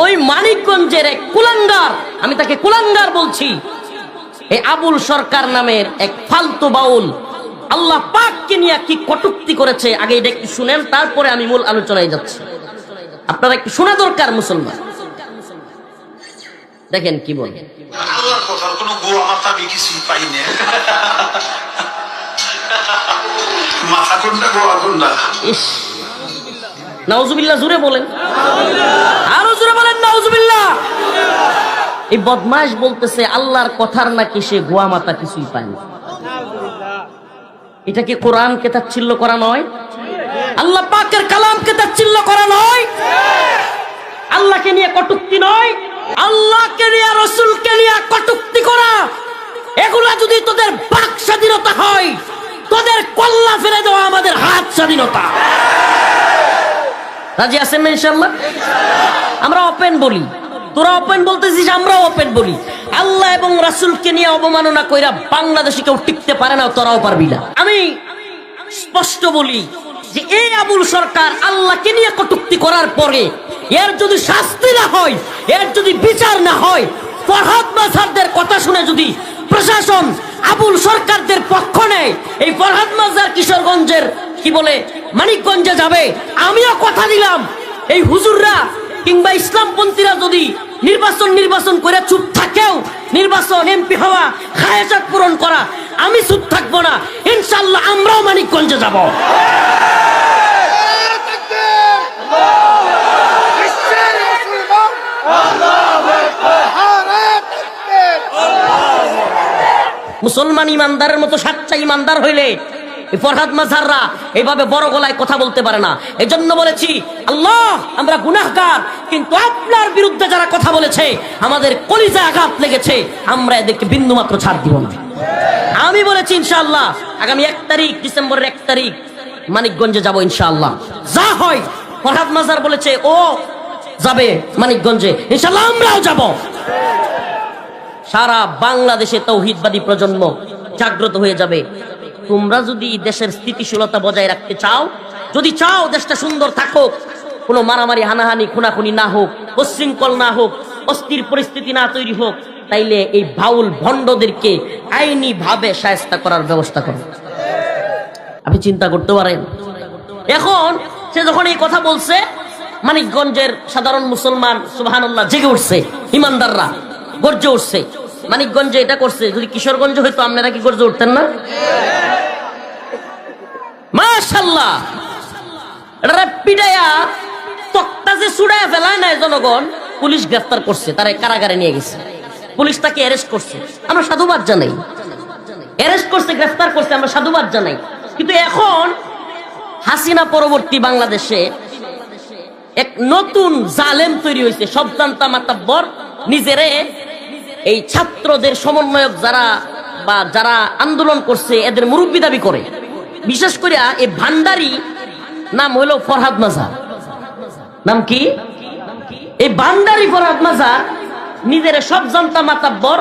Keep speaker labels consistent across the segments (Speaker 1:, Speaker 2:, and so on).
Speaker 1: ওই মানিকগঞ্জের এক কুলাঙ্গার আমি তাকে কুলাঙ্গার বলছি এই আবুল সরকার নামের এক ফালতু বাউল। আল্লাহ পাককে নিয়ে কি কটুক্তি করেছে আগে এটা একটু শুনেন তারপরে আমি মূল আলোচনায় যাচ্ছি। আপনারা একটু শোনা দরকার মুসলমান। দেখেন কি বলে।
Speaker 2: আল্লাহর কথার কোনো গোয়া মাথা আমি কিছুই পাই না। মাথা কোনটা গোয়া কোনটা?
Speaker 1: ইস নাউজুবিল্লাহ বলেন। আরও এই বদমাশ বলতেছে আল্লাহর কথার নাকি সে গোয়া মাতা কিছুই পায়নি। এটা কি কোরআনকে তাচ্ছিল্য করা নয়? আল্লাহ পাকের কালামকে তাচ্ছিল্য করা নয়? আল্লাহকে নিয়ে কটুক্তি নয়? আল্লাহকে নিয়ে রসুলকে নিয়ে কটুক্তি করা? এগুলা যদি তোদের বাক স্বাধীনতা হয় তোদের কল্লা ফেলে দেওয়া আমাদের হাত স্বাধীনতা। রাজি আছেন ইনশাল্লাহ আমরা ওপেন বলি। তোরা ওপেন বলতেছিস, আমরাও ওপেন বলি। আল্লাহ এবং রাসূলকে নিয়ে অবমাননা কইরা বাংলাদেশে কেউ টিকতে পারে না, তোরাও পারবি না। আমি স্পষ্ট বলি যে এই আবুল সরকার আল্লাহকে নিয়ে কটুক্তি করার পরে এর যদি শাস্তি না হয়, এর যদি বিচার না হয়, ফরহাদ মাঝারদের কথা শুনে যদি প্রশাসন আবুল সরকারদের পক্ষ নেয়, এই ফরহাদ মাজার কিশোরগঞ্জের কি বলে? মানিকগঞ্জে যাবে। আমিও কথা দিলাম। এই হুজুররা কিংবা ইসলামপন্থীরা যদি নির্বাচন নির্বাচন করে চুপ থাকেও, নির্বাচন এমপি হওয়া খায়াজাত পূরণ করা, আমি চুপ থাকব না। ইনশাল্লাহ আমরাও মানিকগঞ্জে যাব। মুসলমান ইমানদারের মতো সাচ্চা ইমানদার হইলে ফরহাদ বড় গলায় কথা বলতে পারে না। এই জন্য বলেছি, আল্লাহ, আমরা গুনাহগার, কিন্তু আপনার বিরুদ্ধে যারা কথা বলেছে, আমাদের কলিজা আঘাত লেগেছে, আমরা এদেরকে বিন্দু মাত্র ছাড় দিব না। আমি বলেছি, ইনশাআল্লাহ, আগামী এক তারিখ, ডিসেম্বরের এক তারিখ, মানিকগঞ্জে যাব ইনশাআল্লাহ। যা হয়, ফরহাদ মাজার বলেছে, ও যাবে মানিকগঞ্জে, ইনশাআল্লাহ আমরাও যাব। সারা বাংলাদেশে তৌহিদবাদী প্রজন্ম জাগ্রত হয়ে যাবে। তোমরা যদি দেশের স্থিতিশীলতা বজায় রাখতে চাও, যদি চাও দেশটা সুন্দর থাকুক, কোনো মারামারি, হানাহানি, খুনাখুনি না হোক, উশৃঙ্খল না হোক, অস্থির পরিস্থিতি না তৈরি হোক, তাইলে এই ভাউল ভণ্ডদেরকে আইনি ভাবে সায়স্তা করার ব্যবস্থা করো। আপনি চিন্তা করতে পারেন। এখন সে যখন এই কথা বলছে, মানিকগঞ্জের সাধারণ মুসলমান, সুবহানাল্লাহ, জেগে উঠছে, ইমানদাররা, গর্জে উঠছে। মানিকগঞ্জে এটা করছে, যদি কিশোরগঞ্জ হইতো আপনারা কি গর্জে উঠতেন না? মাশাল্লাহ তক্তা যে ফেলায় নাই জনগণ, পুলিশ গ্রেফতার করছে, তারা কারাগারে নিয়ে গেছে। পুলিশ তাকে অ্যারেস্ট করছে। আমরা সাধুবাদ জানাই। অ্যারেস্ট করছে, গ্রেফতার করছে, আমরা সাধুবাদ জানাই। কিন্তু এখন হাসিনা পরবর্তী বাংলাদেশে এক নতুন জালেম তৈরি হয়েছে। সব জানতা মাতাব্বর নিজেরে এই ছাত্রদের সমন্বয়ক যারা বা যারা আন্দোলন করছে, এদের মুরব্বী দাবি করে। বিশেষ করে এই ভান্ডারি নাম হলো ফরহাদ মাজার নাম কি? এই ভান্ডারি ফরহাদ মাজার নিজের সব জানতা মাতাব্বর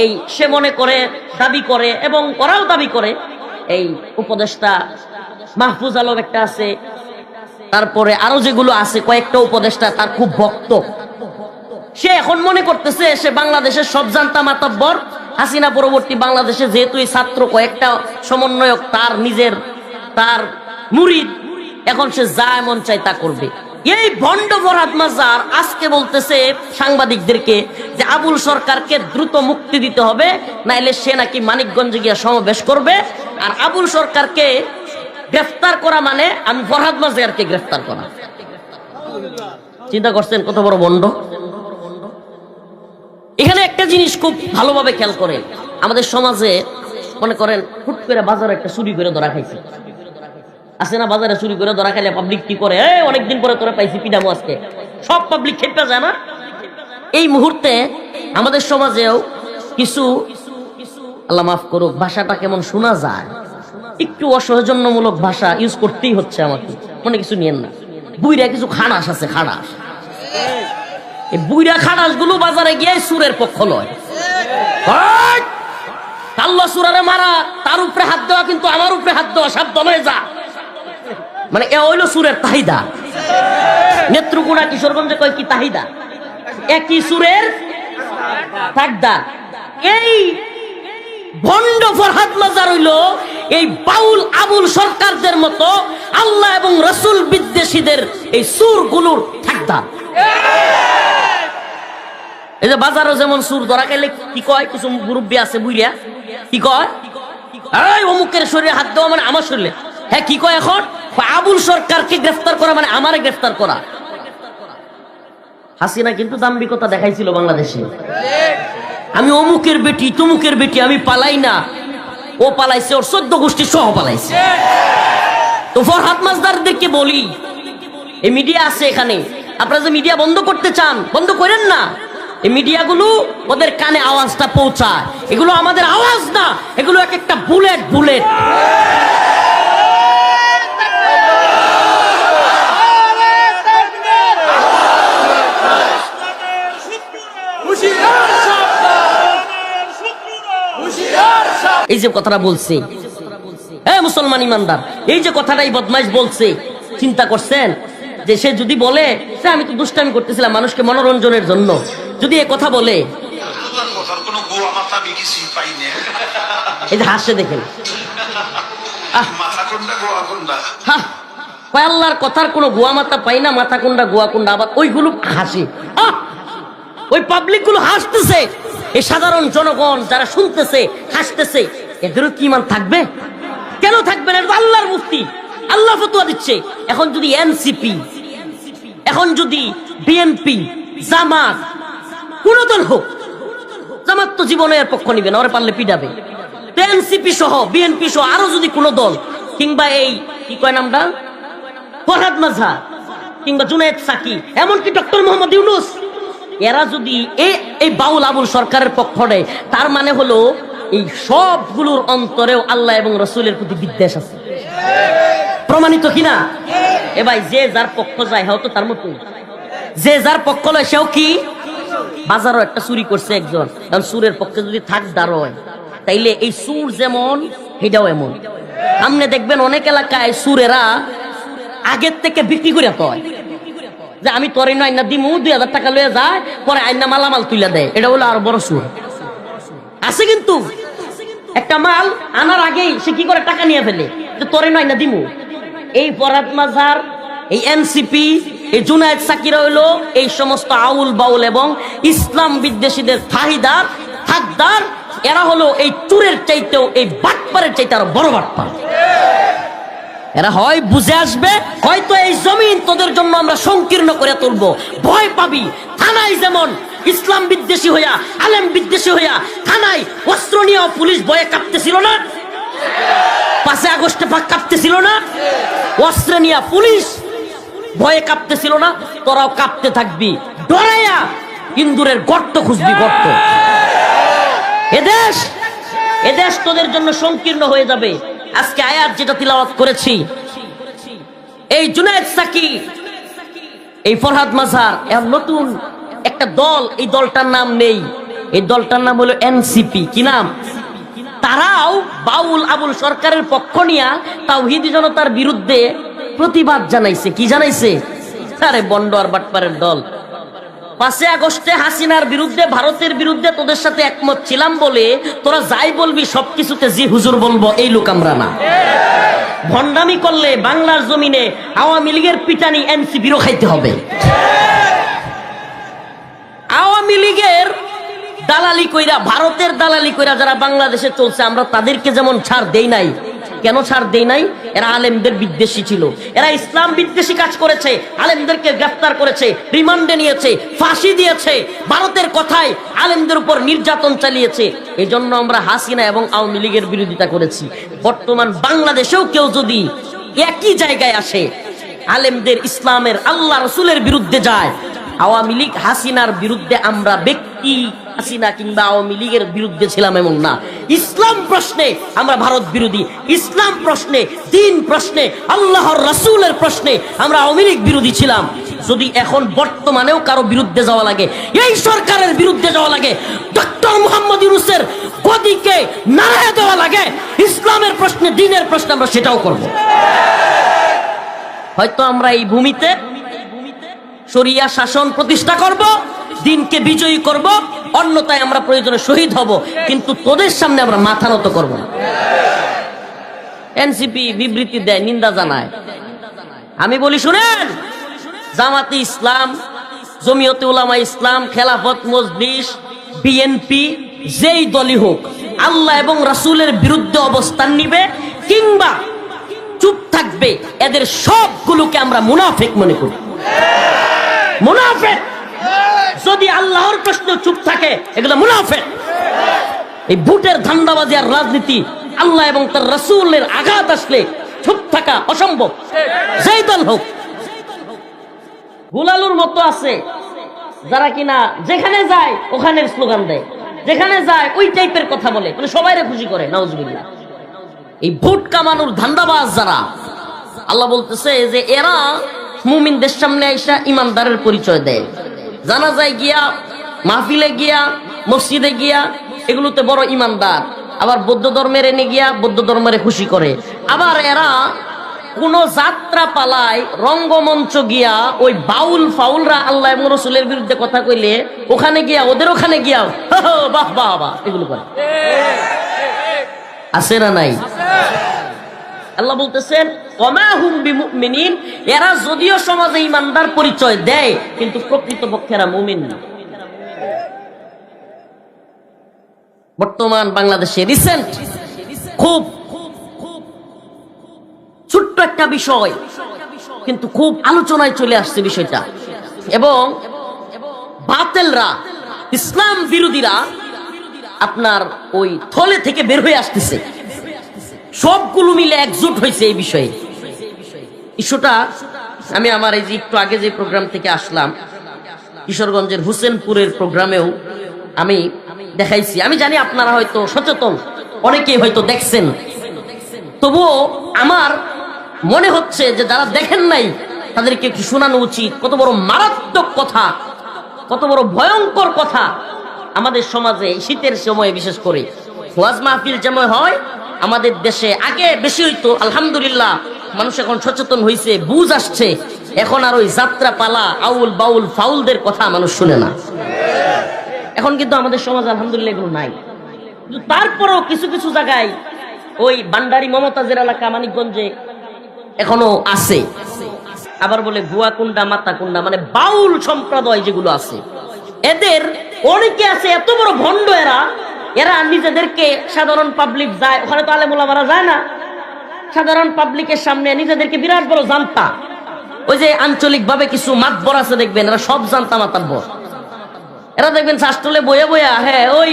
Speaker 1: এই সে মনে করে, দাবি করে এবং ওরাও দাবি করে, এই উপদেশটা মাহফুজ আলম একটা আছে, তারপরে আরও যেগুলো আছে, কয়েকটা উপদেষ্টা তার খুব ভক্ত। সে এখন মনে করতেছে, সে বাংলাদেশের সব জানতা মাতাব্বর হাসিনা পরবর্তী বাংলাদেশে যেহেতু এই ছাত্র কয়েকটা সমন্বয়ক, তার নিজের, তার মুরিদ, এখন সে যা এমন চাই তা করবে। এই ভণ্ড বরাদ মাজার আজকে বলতেছে সাংবাদিকদেরকে যে আবুল সরকারকে দ্রুত মুক্তি দিতে হবে, নাইলে সে নাকি মানিকগঞ্জে গিয়ে সমাবেশ করবে। আর আবুল সরকারকে গ্রেফতার করা মানে আমি ফরহাদ মাজারকে গ্রেফতার করা। চিন্তা করছেন কত বড় বন্ড এখানে একটা জিনিস খুব ভালোভাবে খেয়াল করেন। আমাদের সমাজে মনে করেন, হুট করে বাজারে একটা চুরি করে ধরা খাইছে। আছে না বাজারে চুরি করে ধরা খাইলে পাবলিক কি করে? অনেকদিন পরে তোরা পাইছি পিডামো আজকে। সব পাবলিক খেপে যায় না? এই মুহূর্তে আমাদের সমাজেও কিছু, আল্লাহ মাফ করুক, ভাষাটা কেমন শোনা যায়? একটু অসৌজন্যমূলক ভাষা ইউজ করতেই হচ্ছে আমাকে। মনে কিছু নিয়েন না। বুইরা কিছু খানাস আছে খানাস এই বুইরা খানাসগুলো বাজারে গিয়ে সুরের পক্ষ লয়! কাল্লা সুরারে মারা তার উপরে হাত দেওয়া কিন্তু আমার উপরে হাত দেওয়া সাবধান হয়ে যা। মানে এ হইল সুরের তাহিদা। নেত্রকোনা কিশোরগঞ্জে কয় কি তাহিদা? একই সুরের থাকদা এই ভণ্ড ফরহাদ মাজার হইল এই বাউল আবুল সরকারদের মতো আল্লাহ এবং রসুল বিদ্বেষীদের এই এই যে বাজারও যেমন সুর ধরা কি কয়? কিছু মুরব্বী আছে কি কয়? অমুকের শরীরে হাত দেওয়া মানে আমার শরীরে। হ্যাঁ কি কয় এখন? আবুল সরকারকে গ্রেফতার করা মানে আমারে গ্রেফতার করা। হাসিনা কিন্তু দাম্ভিকতা দেখাইছিল বাংলাদেশে। আমি অমুকের বেটি, তমুকের বেটি, আমি পালাই না। ও পালাইছে, ওর চোদ্দ গোষ্ঠী সহ পালাইছে। তো ফরহাদ মাজদারদেরকে বলি, এই মিডিয়া আছে এখানে। আপনারা যে মিডিয়া বন্ধ করতে চান, বন্ধ করেন না। এই মিডিয়াগুলো ওদের কানে আওয়াজটা পৌঁছায়। এগুলো আমাদের আওয়াজ না, এগুলো এক একটা বুলেট বুলেট। যে কথাটা বলছে। হ্যাঁ মুসলমান ইমানদার, এই যে কথাটাই বদমাইশ বলছে, চিন্তা করছেন? যে সে যদি বলে সে আমি তো দুষ্টামি করতেছিলাম মানুষকে মনোরঞ্জনের জন্য। যদি এ কথা বলে, এই হাসে দেখেন। আল্লাহর কথার কোনো গোয়া মাথা পাই না মাথা কোনটা গোয়া কোনটা আবার ওইগুলো হাসি। ওই পাবলিকগুলো হাসতেছে। এই সাধারণ জনগণ যারা শুনতেছে, হাসতেছে। এদেরও কি মান থাকবে? কেন থাকবে না? এটা আল্লাহর মুফতি। আল্লাহ ফতুয়া দিচ্ছে। এখন যদি এনসিপি এখন যদি বিএনপি জামাত, কোন দল হোক, জামাত তো জীবনে এর পক্ষ নিবে না, ওরে পারলে পিটাবে। এনসিপি সহ বিএনপি সহ আরও যদি কোন দল, কিংবা এই, কি কয় নামটা? ফরহাদ মাঝা কিংবা জুনায়েদ সাকি, এমনকি ডক্টর মোহাম্মদ ইউনুস, এরা যদি এই বাউল আবুল সরকারের পক্ষ নেয়, তার মানে হলো এই সবগুলোর অন্তরেও আল্লাহ এবং রসুলের প্রতি বিদ্বেষ আছে। প্রমাণিত কিনা? এ ভাই, যে যার পক্ষ যায় হয়তো তার মতো। যে যার পক্ষ লয় সেও কি? বাজারও একটা চুরি করছে একজন। কারণ সুরের পক্ষে যদি থাক দাঁড়য় তাইলে এই সুর যেমন এটাও এমন। সামনে দেখবেন অনেক এলাকায় সুরেরা আগের থেকে বিক্রি করে তয় যে আমি তোর আইনা দিমু, দুই হাজার টাকা লয়ে যায়, পরে আইনা মালামাল তুলে দেয়। এটা হলো আর বড় সুর। আছে কিন্তু একটা মাল আনার আগেই সে কি করে টাকা নিয়ে ফেলে? তোরে নয় না দিমু। এই ফরাত মাজার, এই এনসিপি, এই জুনায়েদ সাকিরা হইল এই সমস্ত আউল বাউল এবং ইসলাম বিদ্বেষীদের ফাহিদার থাকদার এরা হলো এই চুরের চাইতেও, এই বাটপারের চাইতে আরও বড় বাটপার। এরা হয় বুঝে আসবে, হয়তো এই জমিন তোদের জন্য আমরা সংকীর্ণ করে তুলবো। ভয় পাবি। থানায় যেমন ইসলাম বিদ্বেষী হইয়া, আলেম বিদ্বেষী হইয়া থানায় অস্ত্র নিয়ে পুলিশ ভয়ে কাঁপতেছিল না? পাঁচে আগস্টে পাক কাঁপতেছিল না? অস্ত্র নিয়ে পুলিশ ভয়ে কাঁপতেছিল না? তোরাও কাঁপতে থাকবি। ডরাইয়া ইন্দুরের গর্ত খুঁজবি, গর্ত। এদেশ এদেশ তোদের জন্য সংকীর্ণ হয়ে যাবে। আজকে আয়াত যেটা তিলাওয়াত করেছি, এই জুনায়েদ সাকি, এই ফরহাদ মাজার, এর নতুন একটা দল, এই দলটার নাম নেই। এই দলটার নাম হলো এনসিপি কি নাম? তারাও বাউল আবুল সরকারের পক্ষ নিয়া তাওহিদি জনতার বিরুদ্ধে প্রতিবাদ জানাইছে। কি জানাইছে? আরে বন্ড আর বাটপারের দল। পাঁচে আগস্টে হাসিনার বিরুদ্ধে, ভারতের বিরুদ্ধে তোদের সাথে একমত ছিলাম বলে তোরা যাই বলবি, সবকিছুতে জি হুজুর বলব, এই লোক আমরা না। ভণ্ডামি করলে বাংলার জমিনে আওয়ামী লীগের পিটানি এনসিপিরও খাইতে হবে। আওয়ামী লীগের দালালি কইরা, ভারতের দালালি কইরা যারা বাংলাদেশে চলছে, আমরা তাদেরকে যেমন ছাড় দেই নাই। কেন ছাড় দেই নাই? এরা আলেমদের বিদ্বেষী ছিল। এরা ইসলাম বিদ্বেষী কাজ করেছে, আলেমদেরকে গ্রেফতার করেছে, রিমান্ডে নিয়েছে, ফাঁসি দিয়েছে। ভারতের কথায় আলেমদের উপর নির্যাতন চালিয়েছে। এই জন্য আমরা হাসিনা এবং আওয়ামী লীগের বিরোধিতা করেছি। বর্তমান বাংলাদেশেও কেউ যদি একই জায়গায় আসে, আলেমদের ইসলামের আল্লাহ রসুলের বিরুদ্ধে যায় আওয়ামী লীগ হাসিনার বিরুদ্ধে আমরা ব্যক্তি, হাসিনা কিংবা আওয়ামী লীগের বিরুদ্ধে ছিলাম এমন না। ইসলাম প্রশ্নে আমরা ভারত বিরোধী, ইসলাম প্রশ্নে, দিন প্রশ্নে, আল্লাহর রসুলের প্রশ্নে আমরা আওয়ামী লীগ বিরোধী ছিলাম। যদি এখন বর্তমানেও কারও বিরুদ্ধে যাওয়া লাগে, এই সরকারের বিরুদ্ধে যাওয়া লাগে, ডক্টর মোহাম্মদ ইউনুসের গদিকে নাড়ায় দেওয়া লাগে, ইসলামের প্রশ্নে, দিনের প্রশ্নে আমরা সেটাও করব। হয়তো আমরা এই ভূমিতে শরিয়া শাসন প্রতিষ্ঠা করব, দিনকে বিজয়ী করব, অন্যতায় আমরা প্রয়োজনে শহীদ হব, কিন্তু তোদের সামনে আমরা মাথা নত করব না। এনসিপি বিবৃতি দেয়, নিন্দা জানায়। আমি বলি, শুনেন, জামাতি ইসলাম, জমিয়তে উলামা ইসলাম, খেলাফত মজলিস, বিএনপি, যেই দলই হোক, আল্লাহ এবং রাসূলের বিরুদ্ধে অবস্থান নিবে, কিংবা চুপ থাকবে, এদের সবগুলোকে আমরা মুনাফিক মনে করি। মুনাফিক। যদি আল্লাহর প্রশ্ন চুপ থাকে, এগুলো মুনাফিক। এই ভোটের ধান্দাবাজি আর রাজনীতি, আল্লাহ এবং তার রাসূলের আঘাত আসলে চুপ থাকা অসম্ভব। যেই দল হোক। গুলালুর মতো আছে, যারা কিনা যেখানে যায় ওখানে স্লোগান দেয়। যেখানে যায় ওই টাইপের কথা বলে মানে সবাইরে খুশি করে, নাউজুবিল্লাহ। এই ভোট কামানোর ধান্দাবাজ যারা, আল্লাহ বলতেছে যে এরা মুমিনদের সামনে আইসা ইমানদারের পরিচয় দেয়। জানা যায় গিয়া মাহফিলে গিয়া মসজিদে গিয়া এগুলোতে বড় ইমানদার। আবার বৌদ্ধ ধর্মের এনে গিয়া বৌদ্ধ ধর্মের খুশি করে। আবার এরা কোন যাত্রা পালায় রঙ্গমঞ্চ গিয়া ওই বাউল ফাউলরা আল্লাহ এবং রসুলের বিরুদ্ধে কথা কইলে ওখানে গিয়া ওদের ওখানে গিয়া বাহ বাহ বাহ এগুলো করে। আছে না নাই? আল্লাহ বলতেছেন এরা যদিও সমাজে ইমানদার পরিচয় দেয়, কিন্তু প্রকৃতপক্ষে এরা মুমিন না। বর্তমান বাংলাদেশে রিসেন্ট খুব ছোট্ট একটা বিষয়, কিন্তু খুব আলোচনায় চলে আসছে বিষয়টা। এবং বাতেলরা, ইসলাম বিরোধীরা আপনার ওই থলে থেকে বের হয়ে আসতেছে। সবগুলো মিলে একজোট হয়েছে এই বিষয়ে। ইস্যুটা আমি আমার এই যে একটু আগে যে প্রোগ্রাম থেকে আসলাম, কিশোরগঞ্জের হুসেনপুরের প্রোগ্রামেও আমি দেখাইছি। আমি জানি আপনারা হয়তো সচেতন, অনেকেই হয়তো দেখছেন। তবুও আমার মনে হচ্ছে যে যারা দেখেন নাই, তাদেরকে একটু শোনানো উচিত। কত বড় মারাত্মক কথা, কত বড় ভয়ঙ্কর কথা আমাদের সমাজে শীতের সময়ে, বিশেষ করে। ওয়াজ মাহফিল যেমন হয়, আমাদের দেশে আগে বেশি হইতো, আলহামদুলিল্লাহ। মানুষ এখন সচেতন হয়েছে বুঝ আসছে। এখন আর ওই যাত্রা পালা আউল বাউল ফাউলদের কথা মানুষ শুনে না। এখন কিন্তু আমাদের সমাজ আলহামদুলিল্লাহ এগুলো নাই। তারপরেও কিছু কিছু জায়গায় ওই বান্ডারি মমতাজের এলাকা মানিকগঞ্জে এখনও আছে। আবার বলে গুয়া কুন্ডা, মাতা কুন্ডা মানে বাউল সম্প্রদায় যেগুলো আছে। এদের অনেকে আছে, এত বড় ভণ্ড এরা। এরা নিজেদেরকে সাধারণ পাবলিক যায়, ওখানে তো আলেমুলামারা যায় না। সাধারণ পাবলিকের সামনে নিজেদেরকে বিরাট বড় জানতা। ওই যে আঞ্চলিক ভাবে কিছু মাতবর আছে দেখবেন, এরা সব জানতা মাতাব্বর এরা দেখবেন শাস্ত্রলে বয়ে বয়া হ্যাঁ ওই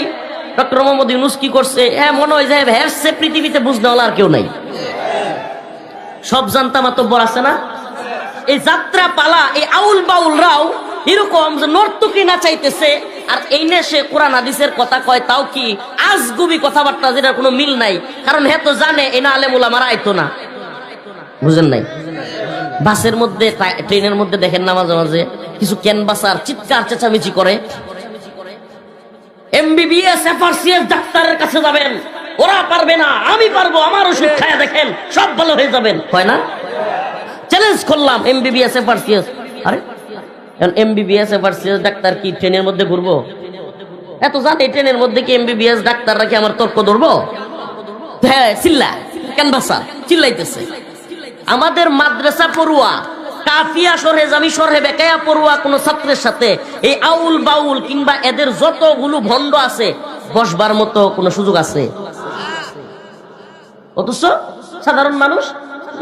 Speaker 1: ডক্টর মোহাম্মদ ইউনুস কি করছে? হ্যাঁ মনে হয় যে হ্যাঁ পৃথিবীতে বুঝতে হলো আর কেউ নাই। সব জানতা মাতব্বর আছে না? এই যাত্রা পালা এই আউল বাউলরাও এরকম যে নর্তকী না চাইতেছে আর এই নে সে কোরআন হাদিসের কথা কয়, তাও কি আজগুবি কথাবার্তা যেটার কোনো মিল নাই? কারণ হ্যাঁ তো জানে এনা আলেমুলা মারা আইতো না। বুঝেন নাই? বাসের মধ্যে ট্রেনের মধ্যে দেখেন না মাঝে মাঝে, কিছু ক্যানভাসার চিৎকার চেঁচামেচি করে। এমবিবিএস, এফআরসিএস ডাক্তারের কাছে যাবেন। ওরা পারবে না, আমি পারব আমার ওষুধ খায়া দেখেন, সব ভালো হয়ে যাবেন। হয় না? চ্যালেঞ্জ করলাম, এমবিবিএস, এফআরসিএস। আরে এমবিবিএস এফআরসিএস ডাক্তার কি ট্রেনের মধ্যে ঘুরবো? এত জানে ট্রেনের মধ্যে কি এমবিবিএস ডাক্তাররা কি আমার তর্ক ধরবো? হ্যাঁ চিল্লা, ক্যানভাসা, চিল্লাইতেছে। আমাদের মাদ্রাসা পড়ুয়া, কাফিয়া বেকায়া পড়ুয়া কোন ছাত্রের সাথে, এই আউল বাউল কিংবা এদের যতগুলো ভণ্ড আছে, বসবার মতো কোনো সুযোগ আছে? অথচ সাধারণ মানুষ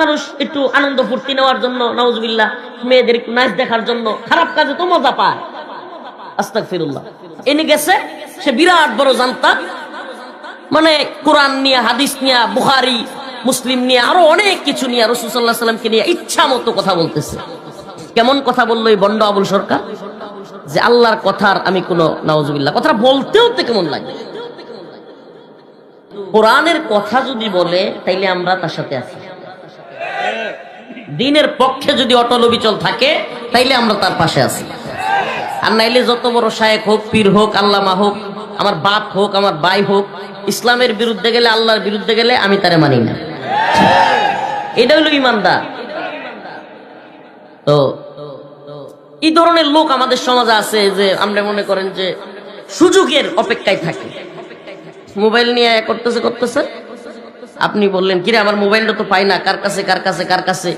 Speaker 1: মানুষ একটু আনন্দ ফুর্তি নেওয়ার জন্য নওয়াজবিল্লাহ মেয়েদের একটু নাচ দেখার জন্য, খারাপ কাজে তো মজা পায়। আস্তাক ফিরুল্লাহ এনে গেছে, সে বিরাট বড় জানতা মানে কোরআন নিয়ে, হাদিস নিয়ে, বুখারি, মুসলিম নিয়ে, আরও অনেক কিছু নিয়ে রসুল্লাহ সাল্লামকে নিয়ে ইচ্ছা মতো কথা বলতেছে। কেমন কথা বলল এই বন্ড আবুল সরকার? যে আল্লাহর কথার আমি কোনো নওয়াজবিল্লাহ কথা বলতেও তো কেমন লাগে? কোরআনের কথা যদি বলে, তাইলে আমরা তার সাথে আছি। দিনের পক্ষে যদি অটল অবিচল থাকে, তাইলে আমরা তার পাশে আছি। আর নাইলে যত বড় শায়েক হোক, পীর হোক, আল্লামা হোক, আমার বাপ হোক, আমার ভাই হোক, ইসলামের বিরুদ্ধে গেলে, আল্লাহর বিরুদ্ধে গেলে আমি তারে মানি না। এটা হলো ইমানদার। তো, এই ধরনের লোক আমাদের সমাজে আছে যে আমরা মনে করেন যে সুযোগের অপেক্ষায় থাকে। মোবাইল নিয়ে করতেছে করতেছে। আপনি বললেন, কিরে, আমার মোবাইলটা তো পাই না, কার কাছে কার কাছে কার কাছে?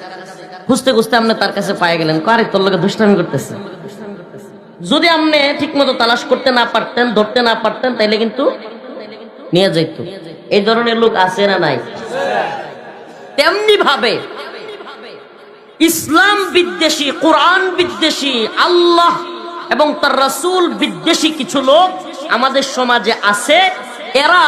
Speaker 1: খুঁজতে খুঁজতে আপনি তার কাছে পাই গেলেন। কারে তোর লোকে দুষ্টামি করতেছে। যদি আপনি ঠিক মতো তালাশ করতে না পারতেন, ধরতে না পারতেন, তাইলে কিন্তু নিয়ে যাইত। এই ধরনের লোক আছে না নাই? তেমনি ভাবে ইসলাম বিদ্বেষী, কোরআন বিদ্বেষী, আল্লাহ এবং তার রাসূল বিদ্বেষী কিছু লোক আমাদের সমাজে আছে। এরা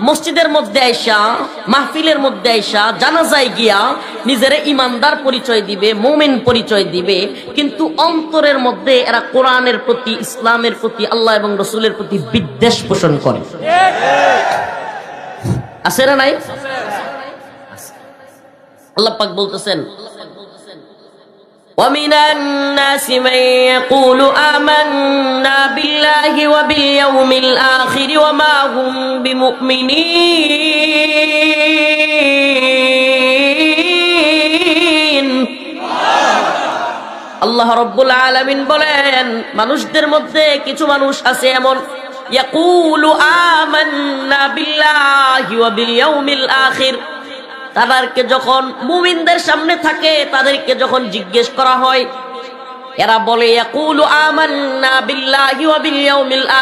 Speaker 1: মসজিদের মধ্যে আইসা, মাহফিলের মধ্যে আইসা, জানাজায় গিয়া নিজের ইমানদার পরিচয় দিবে, মোমেন পরিচয় দিবে। কিন্তু অন্তরের মধ্যে এরা কোরআনের প্রতি, ইসলামের প্রতি, আল্লাহ এবং রসুলের প্রতি বিদ্বেষ পোষণ করে। আছে না নাই? আল্লাহ পাক বলতেছেন ومن الناس من يقول آمنا بالله وباليوم الآخر وما هم بمؤمنين আল্লাহ রব্বুল আলামিন বলেন মানুষদের মধ্যে কিছু মানুষ আছে এমন ইয়াকুলু আমান্না বিল্লাহি ওয়া বিল ইয়াউমিল আখির তাদেরকে যখন মুমিনদের সামনে থাকে, তাদেরকে যখন জিজ্ঞেস করা হয়, এরা বলে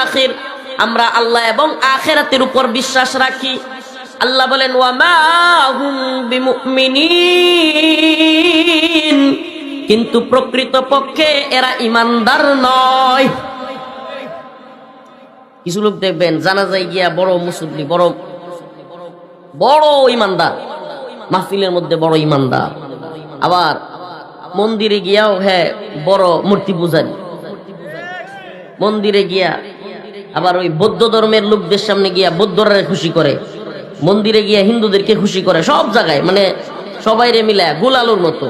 Speaker 1: আখির। আমরা আল্লাহ এবং আখিরাতের উপর বিশ্বাস রাখি। আল্লাহ বলেন কিন্তু প্রকৃত পক্ষে এরা ইমানদার নয়। কিছু লোক দেখবেন, জানাজায় গিয়া বড় মুসল্লি, বড় বড় ইমানদার। মাহফিলের মধ্যে বড় ইমানদার। আবার মন্দিরে গিয়াও হ্যাঁ বড় মূর্তি পূজারী। মন্দিরে গিয়া আবার ওই বৌদ্ধ ধর্মের লোকদের সামনে গিয়া বৌদ্ধরা খুশি করে, মন্দিরে গিয়া হিন্দুদেরকে খুশি করে, সব জায়গায় মানে সবাই রে মিলায় গোলালুর মতো।